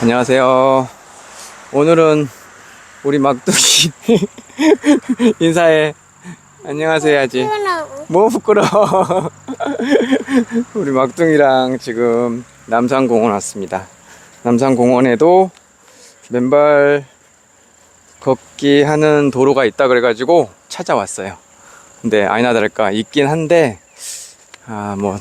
안녕하세요. 오늘은 우리 막둥이 인사해. 안녕하세요 해야지. 뭐 부끄러워. 우리 막둥이랑 지금 남산공원 왔습니다. 남산공원에도 맨발 걷기 하는 도로가 있다 그래가지고 찾아왔어요. 근데 아니나 다를까 있긴 한데 아 뭐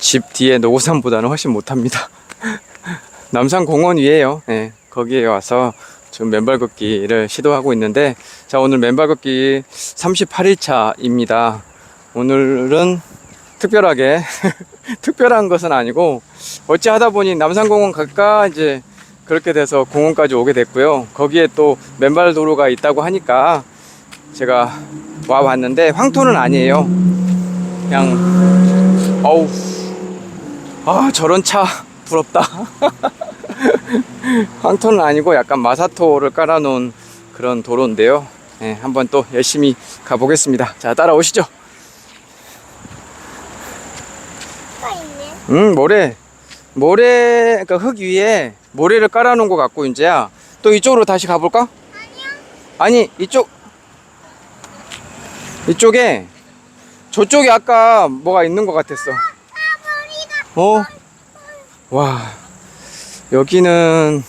집 뒤에 노고산보다는 훨씬 못합니다. 남산공원 위에요. 예, 거기에 와서 지금 맨발 걷기를 시도하고 있는데 자 오늘 맨발 걷기 38일차입니다. 오늘은 특별하게 특별한 것은 아니고 어찌 하다 보니 남산공원 갈까 이제 그렇게 돼서 공원까지 오게 됐고요. 거기에 또 맨발 도로가 있다고 하니까 제가 와 봤는데 황토는 아니에요. 그냥 어우 아 저런 차 부럽다. 황토는 아니고 약간 마사토를 깔아놓은 그런 도로인데요. 네, 한번 또 열심히 가보겠습니다. 자 따라오시죠. 가 있네. 음 모래 모래 그러니까 흙 위에 모래를 깔아놓은 것 같고 이제야 또 이쪽으로 다시 가볼까? 아니 이쪽 이쪽에 저쪽에 아까 뭐가 있는 것 같았어. 어? 와 여기는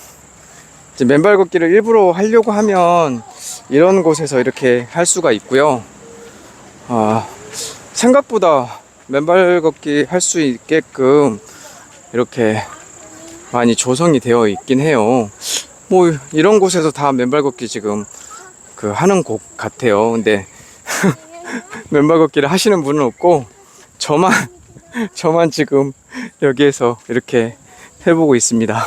이제 맨발 걷기를 일부러 하려고 하면 이런 곳에서 이렇게 할 수가 있고요. 아 생각보다 맨발 걷기 할 수 있게끔 이렇게 많이 조성이 되어 있긴 해요. 뭐 이런 곳에서 다 맨발 걷기 지금 그 하는 곳 같아요. 근데 맨발 걷기를 하시는 분은 없고 저만 저만 지금 여기에서 이렇게 해보고 있습니다.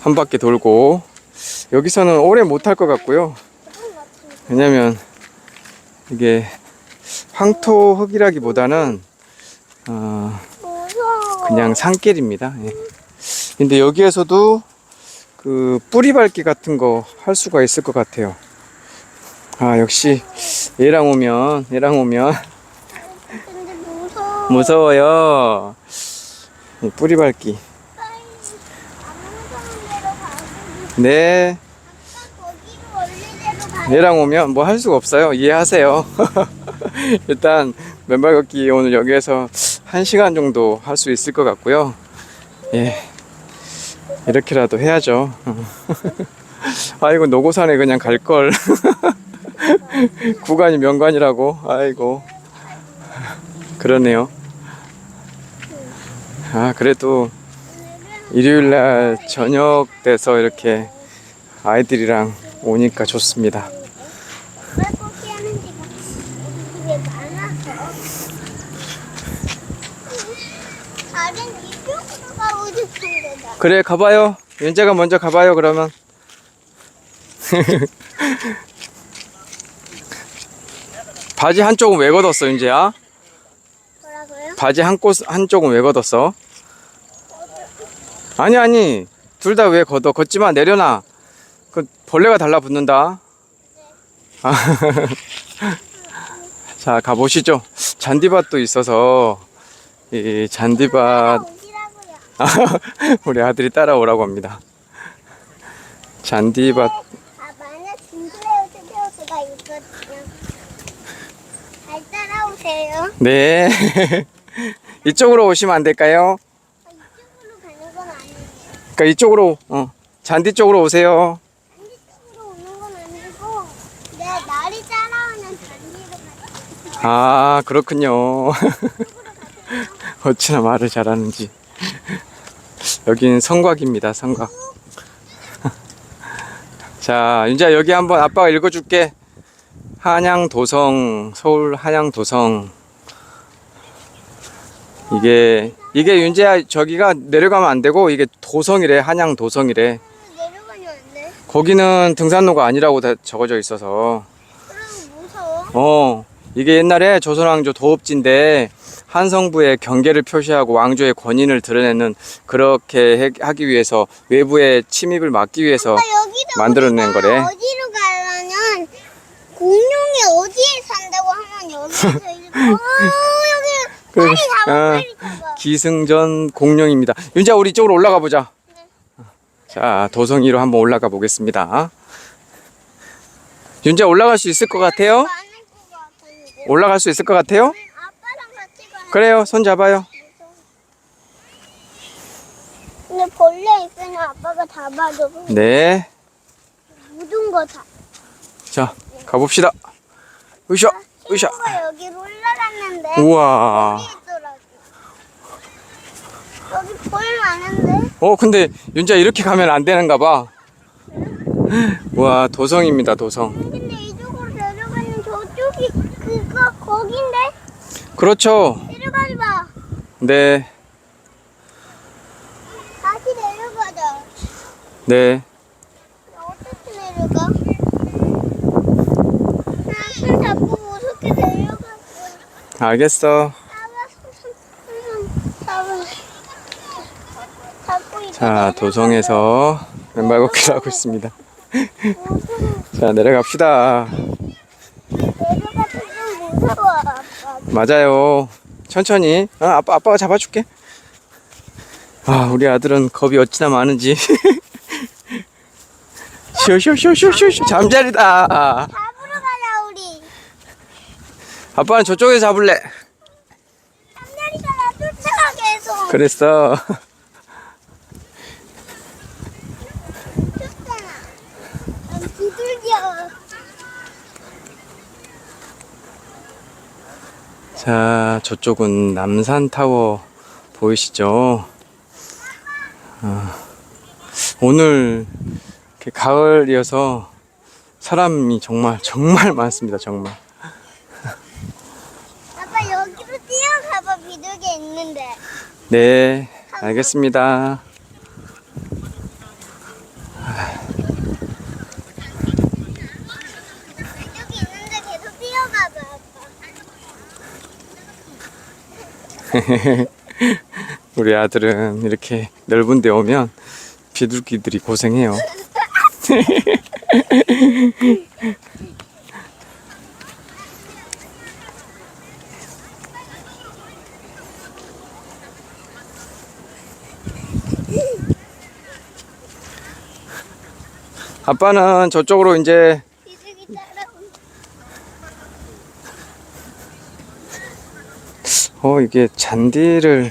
한 바퀴 돌고 여기서는 오래 못 할 것 같고요. 왜냐면 이게 황토 흙이라기보다는 어. 그냥 산길입니다. 예. 근데 여기에서도 그 뿌리 밟기 같은 거 할 수가 있을 것 같아요. 아 역시 얘랑 오면 얘랑 오면 근데 무서워. 무서워요. 이 뿌리 밟기. 빨리 안 무서운 데로 가고. 네. 거기로 원래대로 가. 얘랑 오면 뭐 할 수가 없어요. 이해하세요. 일단 맨발 걷기 오늘 여기에서 한 시간 정도 할 수 있을 것 같고요. 예. 이렇게라도 해야죠. 아이고 노고산에 그냥 갈 걸. 구간이 명관이라고. 아이고. 그러네요. 아 그래도 일요일 날 저녁 돼서 이렇게 아이들이랑 오니까 좋습니다. 그래 가봐요. 윤재가 먼저 가봐요 그러면. 바지 한쪽은 왜 걷었어 윤재야? 뭐라고요? 바지 한 꽃 한쪽은 왜 걷었어? 아니 아니 둘 다 왜 걷어? 걷지 마 내려놔. 그 벌레가 달라붙는다. 아, 자 가보시죠. 잔디밭도 있어서 이 잔디밭. 우리 아들이 따라오라고 합니다. 잔디밭 아, 만약 진주레오 스테오스가 있거든요. 잘 따라오세요. 네 이쪽으로 오시면 안 될까요? 아, 이쪽으로 어, 잔디 쪽으로 오세요. 반대쪽으로 오는 건 아니고 내 날이 따라오는 가요. 아 그렇군요. 어찌나 말을 잘하는지. 여기는 성곽입니다. 성곽. 자 윤자 여기 한번 아빠가 읽어줄게. 한양도성 서울 한양도성 이게 이게 윤재야 저기가 내려가면 안 되고 이게 도성이래 한양도성이래 내려가면 안 돼. 거기는 등산로가 아니라고 다 적어져 있어서 그럼 무서워. 어 이게 옛날에 조선왕조 도읍지인데 한성부의 경계를 표시하고 왕조의 권위를 드러내는 그렇게 해- 하기 위해서 외부의 침입을 막기 위해서 여기도 만들어낸 우리가 거래. 어디로 가려면 공룡이 어디에 산다고 하면 여기서 이렇게 어 여기 그래, 빨리 잡아, 어, 빨리 잡아. 기승전 공룡입니다. 윤자 우리 이쪽으로 올라가 보자. 자 도성이로 한번 올라가 보겠습니다. 윤자 올라갈 수 있을 것 같아요? 많을 것 같은데. 올라갈 수 있을 것 같아요? 아빠랑 같이 가. 그래요. 손 잡아요. 근데 벌레 있으면 아빠가 잡아줘. 네. 묻은 거 다. 자 가봅시다. 으쌰 으쌰. 친구가 여기로 올라갔는데 우와. 여기 있더라고. 여기 벌 많은데? 어 근데 윤자 이렇게 가면 안 되는가 봐. 와 도성입니다 도성. 근데 이쪽으로 내려가는 저쪽이 그거 거긴데? 그렇죠. 내려가지 마. 네. 다시 내려가자. 네. 어떻게 내려가? 나손 잡고 무섭게 내려가. 알겠어. 자 도성에서 맨발 걷기를 하고 있습니다. 자 내려갑시다. 맞아요. 천천히. 어, 아빠 아빠가 잡아줄게. 아 우리 아들은 겁이 어찌나 많은지. 쇼쇼쇼쇼쇼 잠자리다. 아빠는 저쪽에 잡을래. 삼년이가 나 쫓아가 계속. 그랬어. 자 저쪽은 남산 타워 보이시죠? 아, 오늘 가을이어서 사람이 정말 정말 많습니다 정말. 여기로 뛰어가봐 비둘기 있는데. 네, 알겠습니다. 비둘기 있는데 계속 뛰어가봐 아빠. 우리 아들은 이렇게 넓은 데 오면 비둘기들이 고생해요. 아빠는 저쪽으로 이제. 어 이게 잔디를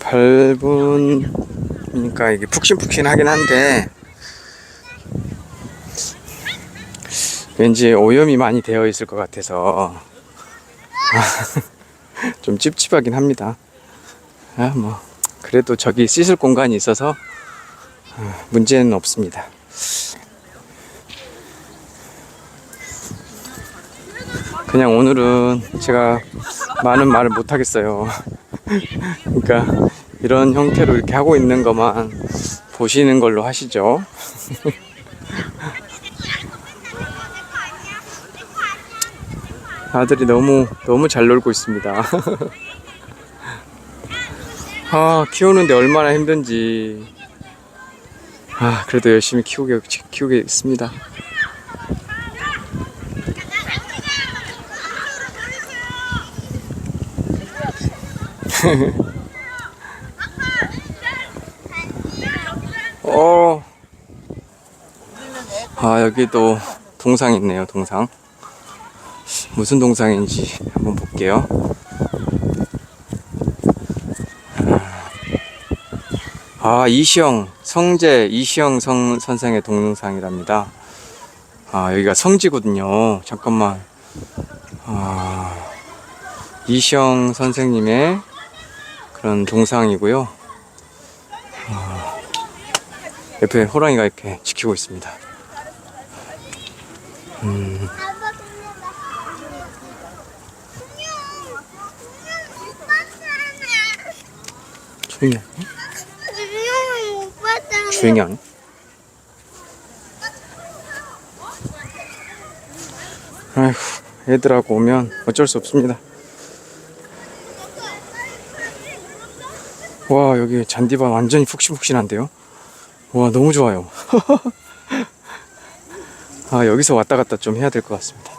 밟으니까 이게 푹신푹신하긴 한데 왠지 오염이 많이 되어 있을 것 같아서 좀 찝찝하긴 합니다. 아 뭐 그래도 저기 씻을 공간이 있어서 어, 문제는 없습니다. 그냥 오늘은 제가 많은 말을 못 하겠어요. 그러니까 이런 형태로 이렇게 하고 있는 것만 보시는 걸로 하시죠. 아들이 너무 너무 잘 놀고 있습니다. 아 키우는데 얼마나 힘든지. 아 그래도 열심히 키우게 키우겠습니다. 어. 아, 여기도 동상 있네요, 동상. 무슨 동상인지 한번 볼게요. 아, 이시영, 성재 이시영 성, 선생의 동상이랍니다. 아, 여기가 성지거든요. 잠깐만. 아, 이시영 선생님의 그런 동상이고요. 옆에 호랑이가 이렇게 지키고 있습니다. 공룡 공룡 못 조용히 안. 아휴, 애들하고 오면 어쩔 수 없습니다. 와, 여기 잔디밭 완전히 푹신푹신한데요? 와, 너무 좋아요. 아, 여기서 왔다 갔다 좀 해야 될 것 같습니다.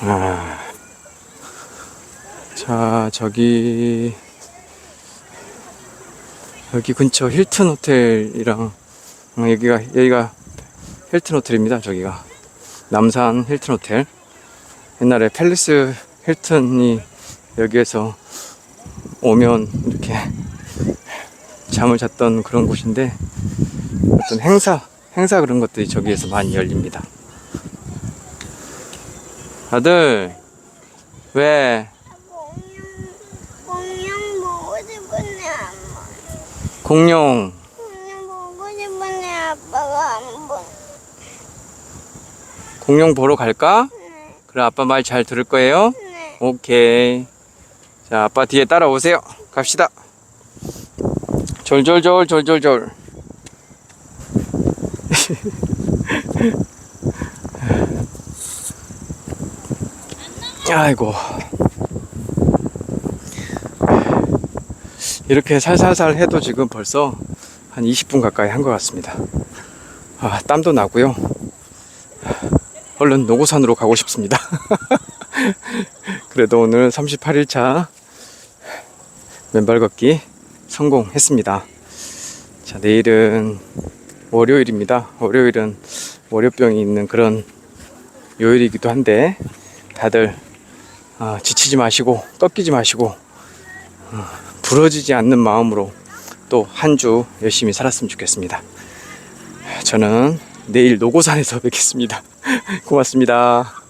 아. 자, 저기 여기 근처 힐튼 호텔이랑 어, 여기가 여기가 힐튼 호텔입니다. 저기가 남산 힐튼 호텔. 옛날에 팰리스 힐튼이 여기에서 오면 이렇게 잠을 잤던 그런 곳인데 어떤 행사 행사 그런 것들이 저기에서 많이 열립니다. 아들 왜 공룡 공룡 보고 싶은데 엄마. 공룡 공룡 보고 싶은데 아빠가 안 보. 공룡 보러 갈까? 네, 그래 아빠 말 잘 들을 거예요? 네. 오케이. 자, 아빠 뒤에 따라오세요. 갑시다. 졸졸졸 졸졸졸. 아이고. 이렇게 살살살 해도 지금 벌써 한 20분 가까이 한 것 같습니다. 아, 땀도 나고요. 얼른 노고산으로 가고 싶습니다. 그래도 오늘 38일차 맨발 걷기 성공했습니다. 자, 내일은 월요일입니다. 월요일은 월요병이 있는 그런 요일이기도 한데 다들 아, 지치지 마시고 꺾이지 마시고 어, 부러지지 않는 마음으로 또 한 주 열심히 살았으면 좋겠습니다. 저는 내일 노고산에서 뵙겠습니다. 고맙습니다.